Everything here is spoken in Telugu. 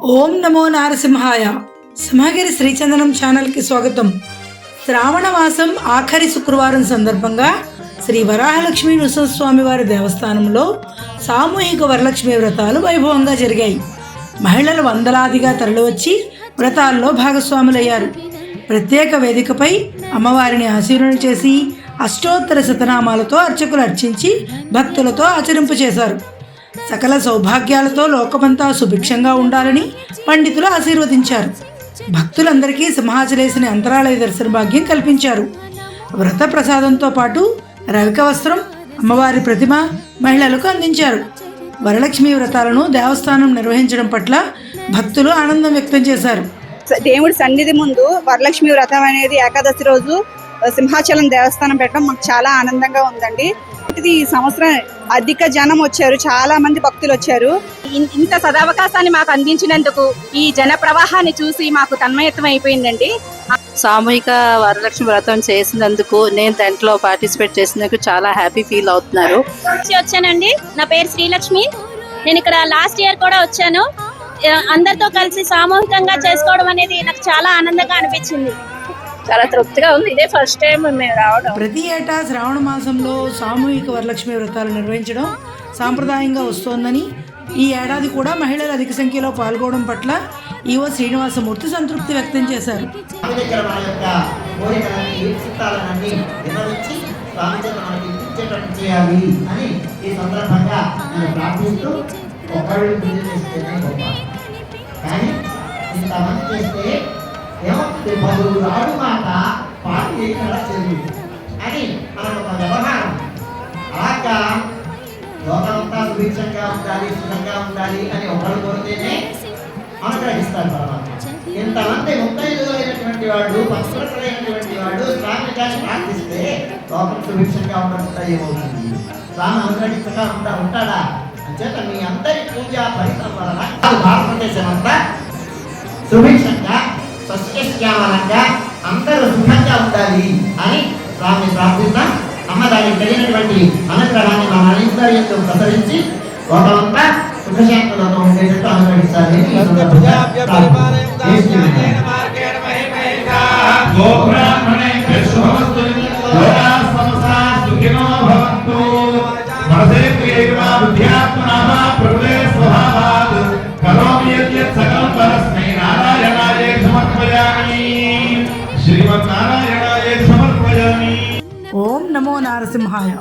ఓం నమో నారసింహాయ. సింహగిరి శ్రీచందనం ఛానల్కి స్వాగతం. శ్రావణ మాసం ఆఖరి శుక్రవారం సందర్భంగా శ్రీ వరాహలక్ష్మి నృసింహస్వామి వారి దేవస్థానంలో సామూహిక వరలక్ష్మి వ్రతాలు వైభవంగా జరిగాయి. మహిళలు వందలాదిగా తరలివచ్చి వ్రతాల్లో భాగస్వాములయ్యారు. ప్రత్యేక వేదికపై అమ్మవారిని ఆశీర్వదన చేసి అష్టోత్తర శతనామాలతో అర్చకులు అర్చించి భక్తులతో ఆచరింపు చేశారు సకల సౌభాగ్యాలతో లోకమంతా సుభిక్షంగా ఉండాలని పండితులు ఆశీర్వదించారు. భక్తులందరికీ సింహాచలేసిన అంతరాలయ దర్శన భాగ్యం కల్పించారు. వ్రత ప్రసాదంతో పాటు రవిక వస్త్రం అమ్మవారి ప్రతిమ మహిళలకు అందించారు. వరలక్ష్మి వ్రతాలను దేవస్థానం నిర్వహించడం పట్ల భక్తులు ఆనందం వ్యక్తం చేశారు. దేవుడి సన్నిధి ముందు వరలక్ష్మి వ్రతం అనేది ఏకాదశి రోజు సింహాచలం దేవస్థానం పెట్టడం మాకు చాలా ఆనందంగా ఉందండి. ఇది ఈ సంవత్సరం అధిక జనం వచ్చారు చాలా మంది భక్తులు వచ్చారు. ఇంత సదవకాశాన్ని మాకు అందించినందుకు ఈ జన ప్రవాహాన్ని చూసి మాకు తన్మయత్వం అయిపోయిందండి. సామూహిక వరలక్ష్మి వ్రతం చేసినందుకు నేను దాంట్లో పార్టిసిపేట్ చేసినందుకు చాలా హ్యాపీ ఫీల్ అవుతున్నారు. వచ్చానండి. నా పేరు శ్రీలక్ష్మి. నేను ఇక్కడ లాస్ట్ ఇయర్ కూడా వచ్చాను. అందరితో కలిసి సామూహికంగా చేసుకోవడం అనేది నాకు చాలా ఆనందంగా అనిపించింది. చాలా తృప్తిగా ఉంది. ఇదే ఫస్ట్ టైం మేము రావడం. ప్రతి ఏటా శ్రావణ మాసంలో సామూహిక వరలక్ష్మి వ్రతాలు నిర్వహించడం సాంప్రదాయంగా వస్తోందని ఈ ఏడాది కూడా మహిళలు అధిక సంఖ్యలో పాల్గొనడం పట్ల ఈవో శ్రీనివాసమూర్తి సంతృప్తి వ్యక్తం చేశారు. అని ఈ సందర్భంగా నేను ప్రార్థిస్తూ కానీ ఇంతమంది చేస్తే ఏమవుతుంది పదులు రాడు మాట పాటి ఎక్కడ చెల్లి అని మనకు ఒక వ్యవహారం. అలాగా లోకమంతా సుభిక్షంగా ఉండాలి సుఖంగా ఉండాలి అని ఒకళ్ళు కోరితేనే అనుగ్రహిస్తారు పరమాత్మ. ఇంతమంది ముత్తైదులైనటువంటి వాడు పవిత్రులైనటువంటి వాడు స్వామిని కానీ ప్రార్థిస్తే లోకం సుభిక్షంగా ఉండకుండా ఏమవుతుంది? స్వామి అనుగ్రహించగా ఉంటా ఉంటాడా? అంచేత మీ అందరి పూజా ఫలితం వలన భారతదేశం అంతా సుభిక్షంగా సస్యశ్యామలంగా అందరూ సుఖంగా ఉండాలి అని స్వామి ప్రార్థిద్దాం అమ్మ దానికి కలిగినటువంటి అనుగ్రహాన్ని మన అందరి యొక్క ప్రసరించి లోకమంతా సుఖశాంతులతో ఉండేటట్టు అనుగ్రహించాలి అని ఈ సందర్భంగా ప్రార్థిస్తున్నాను. ఓం నమో నారసింహాయ